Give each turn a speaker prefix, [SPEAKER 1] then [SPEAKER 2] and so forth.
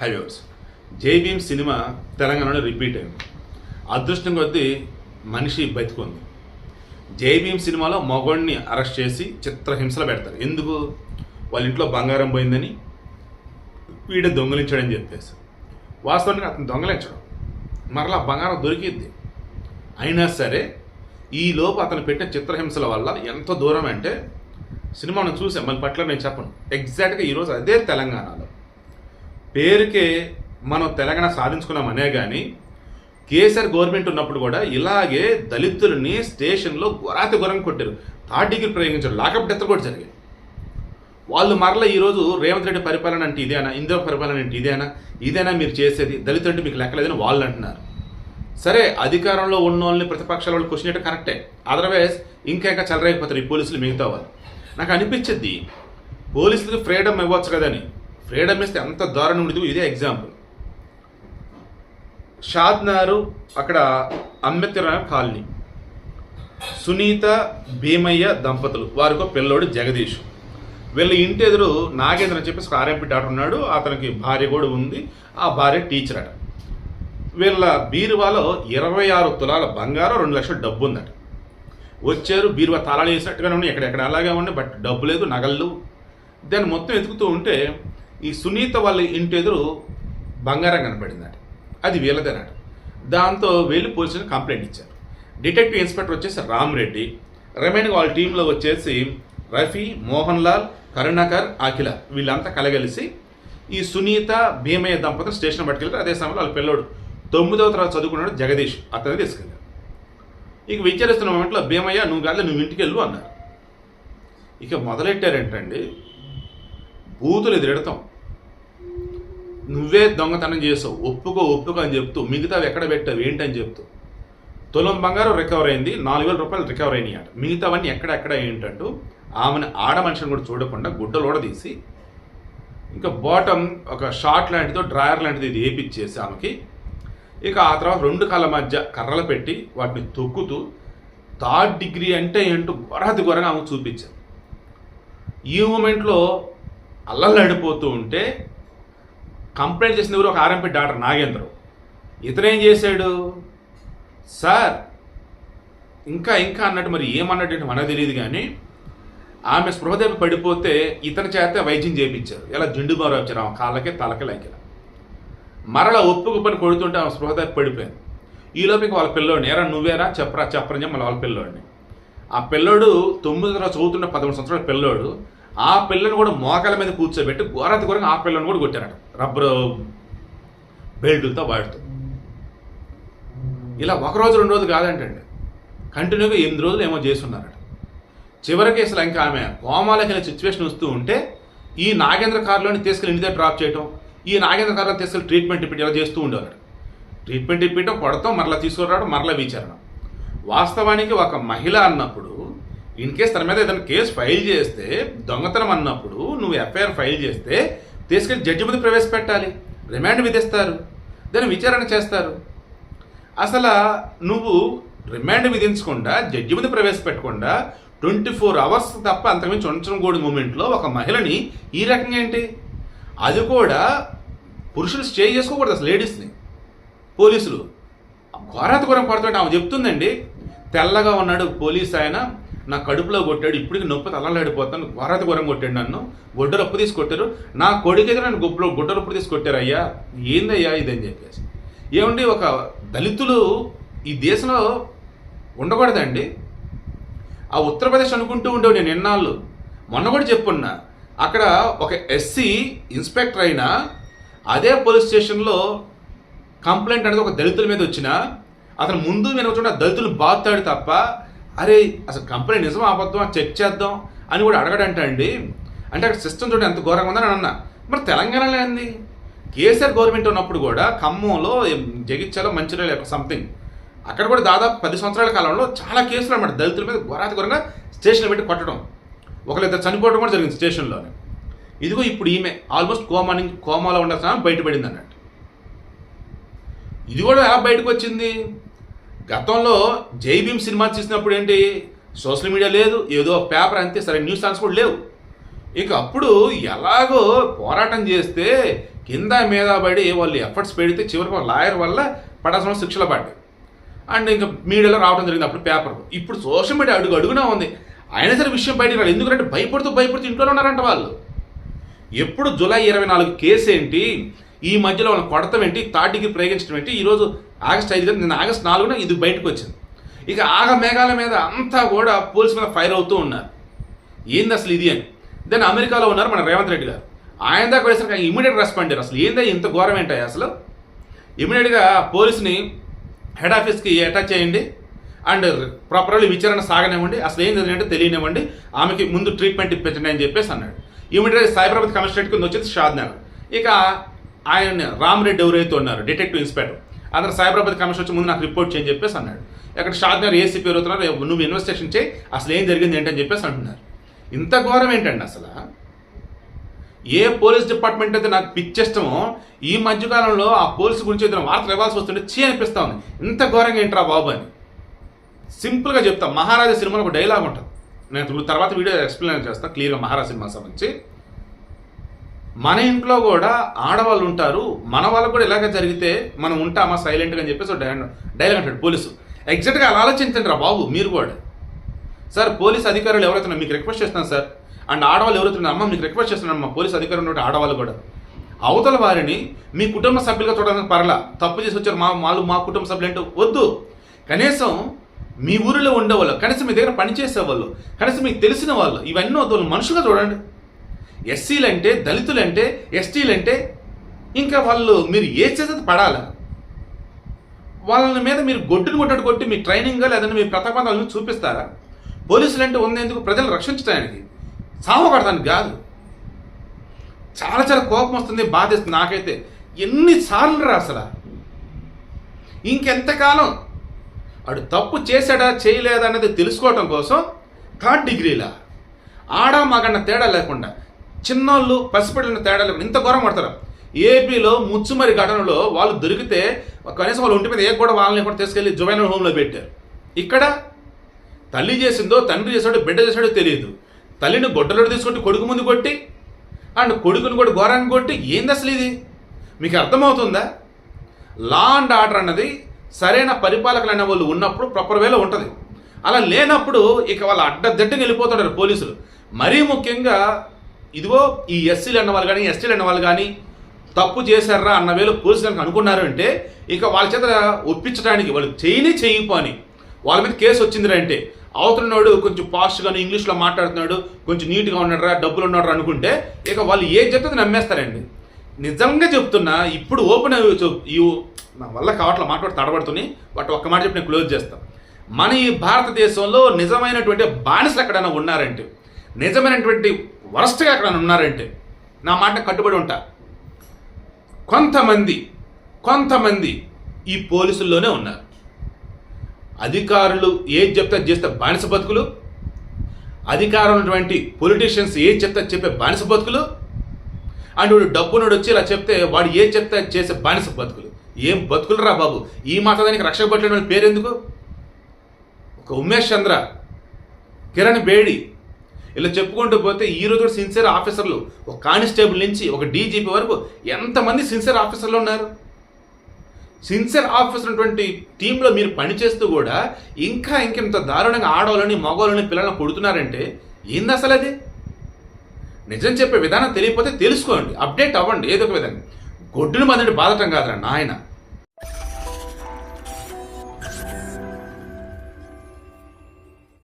[SPEAKER 1] హైవేవర్స్ జై భీమ్ సినిమా తెలంగాణలో రిపీట్ అయింది. అదృష్టం కొద్దీ మనిషి బతికుంది. జై భీమ్ సినిమాలో మగోడిని అరెస్ట్ చేసి చిత్రహింసలు పెడతారు. ఎందుకు? వాళ్ళ ఇంట్లో బంగారం పోయిందని వీడు దొంగలించాడని చెప్పేసి. వాస్తవానికి అతను దొంగలించడం. మరలా బంగారం దొరికిద్ది. అయినా సరే ఈ లోపు అతను పెట్టిన చిత్రహింసల వల్ల ఎంత దూరం అంటే సినిమాను చూసాం మళ్ళీ పట్ల నేను చెప్పను. ఎగ్జాక్ట్గా ఈరోజు అదే తెలంగాణలో. పేరుకే మనం తెలంగాణ సాధించుకున్నామనే కానీ కేసీఆర్ గవర్నమెంట్ ఉన్నప్పుడు కూడా ఇలాగే దళితులని స్టేషన్లో గొరాతి గొరం కొట్టారు. థర్డ్ డిగ్రీ ప్రయోగించారు. లాకప్ డెత్ కూడా జరిగాయి. వాళ్ళు మరలా ఈరోజు రేవంత్ రెడ్డి పరిపాలన అంటే ఇదేనా? ఇందిరా పరిపాలన అంటే ఇదేనా? ఇదేనా మీరు చేసేది? దళితులు అంటే మీకు లెక్కలేదని వాళ్ళు అంటున్నారు. సరే అధికారంలో ఉన్న వాళ్ళని ప్రతిపక్షాల వాళ్ళు క్వశ్చన్ చేయడం కరెక్టే. అదర్వైజ్ ఇంకా ఇంకా చెలరైపోతారు ఈ పోలీసులు మిగతా వాళ్ళు. నాకు అనిపించింది పోలీసులకు ఫ్రీడమ్ ఇవ్వచ్చు కదని. ఫ్రీడమ్ ఇస్తే ఎంత దారుణం ఉండదు ఇదే ఎగ్జాంపుల్ షాద్నారు అక్కడ అంబేద్కర్ కాలనీ. సునీత భీమయ్య దంపతులు. వారికో పిల్లోడు జగదీష్. వీళ్ళ ఇంటి ఎదురు నాగేంద్ర అని చెప్పేసి ఆర్ఎంపీ డాక్టర్ ఉన్నాడు. అతనికి భార్య కూడా ఉంది. ఆ భార్య టీచర్ అట. వీళ్ళ బీరువాలో ఇరవై ఆరు తులాల బంగారం రెండు లక్షల డబ్బు ఉందట. వచ్చారు బీరువా తాళాలు వేసినట్టుగానే ఉన్నాయి. ఎక్కడెక్కడ అలాగే ఉన్నాయి. బట్ డబ్బు లేదు నగలు దాన్ని మొత్తం ఎతుకుతూ ఉంటే ఈ సునీత వాళ్ళ ఇంటి ఎదురు బంగారం కనపడిందట అది వీళ్ళదనట. దాంతో వెళ్ళి పోలీసులకు కంప్లైంట్ ఇచ్చారు. డిటెక్టివ్ ఇన్స్పెక్టర్ వచ్చేసి రామరెడ్డి రిమైనింగ్ వాళ్ళ టీంలో వచ్చేసి రఫీ మోహన్ లాల్ కరుణాకర్ అఖిల వీళ్ళంతా కలగలిసి ఈ సునీత భీమయ్య దంపతులు స్టేషన్ పట్టుకెళ్తారు అదే సమయంలో వాళ్ళ పిల్లోడు తొమ్మిదవ తరగతి చదువుకున్నాడు జగదీష్ అతన్ని తీసుకెళ్ళారు ఇక విచారిస్తున్న మొమెంట్లో భీమయ్య నువ్వు కాదు నువ్వు ఇంటికి వెళ్ళు అన్నారు. ఇక మొదలెట్టారంటండి బూతులు ఎదురెడతాం నువ్వే దొంగతనం చేసావు. ఒప్పుకో ఒప్పుకో అని చెప్తూ మిగతావి ఎక్కడ పెట్టావు ఏంటని చెప్తూ. తులం బంగారం రికవర్ అయింది నాలుగు వేల రూపాయలు రికవర్ అయినాయి మిగతావన్నీ ఎక్కడెక్కడ ఏంటంటూ ఆమెను ఆడ మనిషిని కూడా చూడకుండా గుడ్డలోడ తీసి ఇంకా బాటమ్ ఒక షార్ట్ లాంటిదో డ్రాయర్ లాంటిది ఇది వేపిచ్చేసి ఆమెకి ఇక ఆ తర్వాత రెండు కాళ్ళ మధ్య కర్రలు పెట్టి వాటిని తొక్కుతూ థర్డ్ డిగ్రీ అంటే ఏంటో గొరహతి గొరగా ఆమెకు చూపించారు. ఈ మూమెంట్లో అల్లల్లాడిపోతూ ఉంటే కంప్లైంట్ చేసిన ఎవరు? ఒక ఆర్ఎంపీ డాక్టర్ నాగేంద్ర ఇతనేం చేశాడు? సార్ ఇంకా ఇంకా అన్నట్టు మరి ఏమన్నట్టు మనకు తెలియదు కానీ ఆమె స్పృహదేవి పడిపోతే ఇతని చేత వైద్యం చేయించారు ఇలా జిండు బారు వచ్చారు ఆమె కాళ్ళకి తలకి లైకిల మరల ఒప్పుకు పని కొడుతుంటే ఆమె స్పృహదేవి పడిపోయింది. ఈ లోపలికి వాళ్ళ పిల్లోడిని ఎరా నువ్వేరా? చెప్పరా చెప్పరని చెప్పి వాళ్ళ పిల్లోడిని. ఆ పిల్లోడు తొమ్మిది తరగతి చదువుతున్న పదమూడు సంవత్సరాల పిల్లోడు. ఆ పిల్లను కూడా మోకాల మీద కూర్చోబెట్టి ఘోరతి ఘోరంగా ఆ పిల్లను కూడా కొట్టారట. రబ్బరు బెల్టులతో వాడుతూ. ఇలా ఒక రోజు రెండు రోజులు కాదంటండి. కంటిన్యూగా ఎనిమిది రోజులు ఏమో చేస్తున్నారట చివరికి అసలు ఇంకా ఆమె కోమాలకి సిచ్యువేషన్ వస్తూ ఉంటే ఈ నాగేంద్ర కారులోని తీసుకెళ్ళి ఇంటి దగ్గర డ్రాప్ చేయటం ఈ నాగేంద్ర కారులో తీసుకెళ్ళి ట్రీట్మెంట్ ఇప్పించి ఇలా చేస్తూ ఉండేవారు ట్రీట్మెంట్ ఇప్పించడం కొడతాం మరలా తీసుకురావడం మరలా విచారణ వాస్తవానికి ఒక మహిళ అన్నప్పుడు ఇన్ కేస్ తన మీద ఏదైనా కేసు ఫైల్ చేస్తే దొంగతనం అన్నప్పుడు నువ్వు ఎఫ్ఐఆర్ ఫైల్ చేస్తే తీసుకెళ్ళి జడ్జి ముందు ప్రవేశపెట్టాలి. రిమాండ్ విధిస్తారు. దాన్ని విచారణ చేస్తారు. అసలు నువ్వు రిమాండ్ విధించకుండా జడ్జి ముందు ప్రవేశపెట్టకుండా ట్వంటీ ఫోర్ అవర్స్ తప్ప అంతకుమించి ఉంచడం కూడా మూమెంట్లో ఒక మహిళని ఈ రకంగా ఏంటి? అది కూడా పురుషులు స్టే చేసుకోకూడదు అసలు లేడీస్ని. పోలీసులు. ఘోరాత ఘోరం పడుతుంటే ఆమె చెప్తుందండి తెల్లగా ఉన్నాడు పోలీస్ ఆయన నా కడుపులో కొట్టాడు ఇప్పటికి నొప్పి తలలాడిపోతాను వరద ఘోరం కొట్టాడు నన్ను. గుడ్డలప్పు తీసి కొట్టారు నా కొడుకు దగ్గర నన్ను గుప్పలో గుడ్డలప్పు తీసి కొట్టారు అయ్యా. ఏందయ్యా ఇదని చెప్పేసి. ఏమండి ఒక దళితులు ఈ దేశంలో ఉండకూడదండి. ఆ ఉత్తరప్రదేశ్ అనుకుంటూ ఉండేవి నేను ఎన్నాళ్ళు. మొన్న కూడా చెప్పున్నా. అక్కడ ఒక ఎస్సీ ఇన్స్పెక్టర్ అయినా అదే పోలీస్ స్టేషన్లో కంప్లైంట్ అనేది ఒక దళితుల మీద వచ్చిన అతను ముందు వినకుండా దళితులు బాగుతాడు తప్ప అరే అసలు కంపెనీ నిజం అబద్ధమా చెక్ చేద్దాం అని కూడా అడగడంట అండి. అంటే అక్కడ సిస్టమ్ చూడండి ఎంత ఘోరంగా ఉందని అన్న మరి తెలంగాణలో ఏంది? కేసీఆర్ గవర్నమెంట్ ఉన్నప్పుడు కూడా ఖమ్మంలో జగిత్యాలో మంచిర్యాల సంథింగ్ అక్కడ కూడా దాదాపు పది సంవత్సరాల కాలంలో చాలా కేసులు అన్నమాట. దళితుల మీద ఘోరాతి ఘోరంగా స్టేషన్లో పెట్టి కొట్టడం. ఒకరిద్దరు చనిపోవడం కూడా జరిగింది స్టేషన్లోనే. ఇదిగో ఇప్పుడు ఈమె ఆల్మోస్ట్ కోమా నుంచి కోమాలో ఉండాల్సిన బయటపడింది అన్నట్టు. ఇది కూడా ఎలా బయటకు వచ్చింది? గతంలో జై భీమ్ సినిమా చూసినప్పుడు ఏంటి? సోషల్ మీడియా లేదు ఏదో పేపర్ అంతే సరే న్యూస్ ఛానల్స్ కూడా లేవు. ఇక అప్పుడు ఎలాగో పోరాటం చేస్తే కింద మీద పడి వాళ్ళు ఎఫర్ట్స్ పెడితే చివరికి లాయర్ వల్ల పడాల్సిన శిక్షలు పడ్డాయి. అండ్ ఇంకా మీడియాలో రావడం జరిగింది అప్పుడు పేపర్. ఇప్పుడు సోషల్ మీడియా అడుగు అడుగునా ఉంది. అయినా సరే విషయం బయటికి రాదు ఎందుకంటే భయపడుతూ భయపడుతూ ఇంట్లోనే ఉన్నారంట వాళ్ళు. ఎప్పుడు జూలై ఇరవై నాలుగు కేసు ఏంటి? ఈ మధ్యలో వాళ్ళని కొడతాం ఏంటి? తాటికి ప్రయోగించడం ఏంటి? ఈరోజు ఆగస్ట్ ఐదు కదా నిన్న ఆగస్ట్ నాలుగున ఇది బయటకు వచ్చింది. ఇక ఆగ మేఘాల మీద అంతా కూడా పోలీస్ మీద ఫైర్ అవుతూ ఉన్నారు. ఏంది అసలు ఇది అని? దెన్ అమెరికాలో ఉన్నారు మన రేవంత్ రెడ్డి గారు. ఆయన దాకా వేసరికి ఇమీడియట్ రెస్పాండ్ అసలు ఏందా ఇంత ఘోరం ఏంటాయి అసలు? ఇమీడియట్గా పోలీసుని హెడ్ ఆఫీస్కి అటాచ్ చేయండి. అండ్ ప్రాపర్లీ విచారణ సాగనివ్వండి. అసలు ఏం జరిగిందంటే తెలియనివ్వండి. ఆమెకి ముందు ట్రీట్మెంట్ ఇప్పించండి అని చెప్పేసి అన్నాడు. ఇమీడియట్గా సైబరాబాద్ కమిషనరేట్ కింద వచ్చేసి షాద్ నగర్ ఇక ఆయన రామరెడ్డి ఎవరైతే ఉన్నారు డిటెక్టివ్ ఇన్స్పెక్టర్ అతను సైబరాబాద్ కమిషన్ వచ్చి ముందు నాకు రిపోర్ట్ చేయని చెప్పేసి అన్నాడు. ఇక్కడ షాద్ ఏసీపీ అవుతున్నారు నువ్వు ఇన్వెస్టిగేషన్ చేయి అసలు ఏం జరిగింది ఏంటని చెప్పేసి అంటున్నారు. ఇంత ఘోరం ఏంటండి అసలు? ఏ పోలీస్ డిపార్ట్మెంట్ అయితే నాకు పిచ్చేష్టమో ఈ మధ్యకాలంలో ఆ పోలీస్ గురించి ఏదైనా వార్తలు ఇవ్వాల్సి వస్తుంటే చీ అనిపిస్తా ఉంది. ఇంత ఘోరంగా ఏంట్రా బాబు అని. సింపుల్గా చెప్తా మహారాజా సినిమాలో ఒక డైలాగ్ ఉంటుంది. నేను ఇప్పుడు తర్వాత వీడియో ఎక్స్ప్లెయిన్ చేస్తాను క్లియర్గా మహారాజా సినిమా సంబంధించి. మన ఇంట్లో కూడా ఆడవాళ్ళు ఉంటారు. మన వాళ్ళకు కూడా ఇలాగ జరిగితే మనం ఉంటామా సైలెంట్గా అని చెప్పేసి డైలాగ్ అంటాడు పోలీసు. ఎగ్జాక్ట్గా అలా ఆలోచించండి రా బాబు మీరు కూడా. సార్ పోలీస్ అధికారులు ఎవరైతే మీకు రిక్వెస్ట్ చేస్తున్నాను సార్. అండ్ ఆడవాళ్ళు ఎవరైతున్నా అమ్మ మీకు రిక్వెస్ట్ చేస్తున్నాను అమ్మ పోలీస్ అధికారులు ఆడవాళ్ళు కూడా. అవతల వారిని మీ కుటుంబ సభ్యులుగా చూడడానికి పర్లా. తప్పు చేసి వచ్చారు మా వాళ్ళు మా కుటుంబ సభ్యులు అంటే వద్దు. కనీసం మీ ఊరిలో ఉండేవాళ్ళు కనీసం మీ దగ్గర పనిచేసేవాళ్ళు కనీసం మీకు తెలిసిన వాళ్ళు ఇవన్నీ వద్దు. మనుషులుగా చూడండి. ఎస్సీలు అంటే దళితులు అంటే అంటే ఇంకా వాళ్ళు మీరు ఏ చేసేది పడాలా? వాళ్ళ మీద మీరు గొడ్డును కొట్టడు కొట్టి మీ ట్రైనింగ్ లేదంటే మీ ప్రతాపాలను చూపిస్తారా? పోలీసులు అంటే ఉన్నందుకు ప్రజలు రక్షించడానికి సామపడటానికి కాదు. చాలా చాలా కోపం వస్తుంది బాధిస్తుంది నాకైతే. ఎన్నిసార్లు రా అసలు? ఇంకెంతకాలం? వాడు తప్పు చేశాడా చేయలేదా అనేది తెలుసుకోవటం కోసం థర్డ్ డిగ్రీలా. ఆడ మగన్న తేడా లేకుండా చిన్నోళ్ళు పసిపిల్లల తేడాలు ఇంత ఘోరం పడతారు ఏపీలో ముచ్చుమరి ఘటనలో వాళ్ళు దొరికితే కనీసం వాళ్ళ ఒంటి మీద ఏ కూడా వాళ్ళని కూడా తీసుకెళ్ళి జువైనల్ హోమ్లో పెట్టారు. ఇక్కడ తల్లి చేసిందో తండ్రి చేసాడో బిడ్డ చేసాడో తెలియదు. తల్లిని గొడ్డలో తీసుకొట్టి కొడుకు ముందు కొట్టి అండ్ కొడుకుని కూడా ఘోరాన్ని కొట్టి ఏంది అసలు ఇది? మీకు అర్థమవుతుందా? లా అండ్ ఆర్డర్ అన్నది సరైన పరిపాలకులు అనే వాళ్ళు ఉన్నప్పుడు ప్రాపర్ వేలో ఉంటుంది. అలా లేనప్పుడు ఇక వాళ్ళు అడ్డదిడ్డగా వెళ్ళిపోతుంటారు పోలీసులు. మరీ ముఖ్యంగా ఇదిగో ఈ ఎస్సీలు అన్న వాళ్ళు కానీ ఎస్టీలు అన్నవాళ్ళు కానీ తప్పు చేశారా అన్న వేలు పోలీసులు కనుక అనుకున్నారు అంటే ఇక వాళ్ళ చేత ఒప్పించడానికి వాళ్ళు చేయని చేయకపోని వాళ్ళ మీద కేసు వచ్చిందిరా అంటే అవుతున్నాడు కొంచెం పాస్ట్గాను ఇంగ్లీష్లో మాట్లాడుతున్నాడు కొంచెం నీట్గా ఉన్నాడరా డబ్బులు ఉన్నాడు అనుకుంటే ఇక వాళ్ళు ఏ చెప్తే నమ్మేస్తారండి? నిజంగా చెప్తున్నా ఇప్పుడు ఓపెన్ ఈ నా వల్ల కావట్ల మాట్లాడి తడబడుతున్నాయి బట్ ఒక్క మాట చెప్పి నేను క్లోజ్ చేస్తాను మన ఈ భారతదేశంలో నిజమైనటువంటి బానిసలు ఎక్కడైనా ఉన్నారంటే నిజమైనటువంటి వరస్ట్గా అక్కడ ఉన్నారంటే నా మాట కట్టుబడి ఉంటా. కొంతమంది కొంతమంది ఈ పోలీసుల్లోనే ఉన్నారు. అధికారులు ఏది చెప్తే చేస్తే బానిస బతుకులు అధికారం ఉన్నటువంటి పొలిటీషియన్స్ ఏది చెప్తే చెప్పే బానిస బతుకులు అండ్ వాడు డబ్బునోడు వచ్చి ఇలా చెప్తే వాడు ఏది చెప్తే చేసే బానిస బతుకులు. ఏం బతుకులు రా బాబు? ఈ మాత్రానికి రక్షక పట్టలేని పేరు ఎందుకు ఒక ఉమేష్ చంద్ర కిరణ్ బేడి ఇలా చెప్పుకుంటూ పోతే ఈ రోజు కూడా సిన్సియర్ ఆఫీసర్లు ఒక కానిస్టేబుల్ నుంచి ఒక డీజీపీ వరకు ఎంతమంది సిన్సియర్ ఆఫీసర్లు ఉన్నారు? సిన్సియర్ ఆఫీసర్ ఉన్నటువంటి టీంలో మీరు పనిచేస్తూ కూడా ఇంకా ఇంకెంత దారుణంగా ఆడవాళ్ళని మగవాళ్ళని పిల్లల్ని కొడుతున్నారంటే ఏంది అసలు అది? నిజం చెప్పే విధానం తెలియకపోతే తెలుసుకోండి అప్డేట్ అవ్వండి ఏదో ఒక విధంగా. గొడ్డును మందిని బాధటం కాదురా నాయన.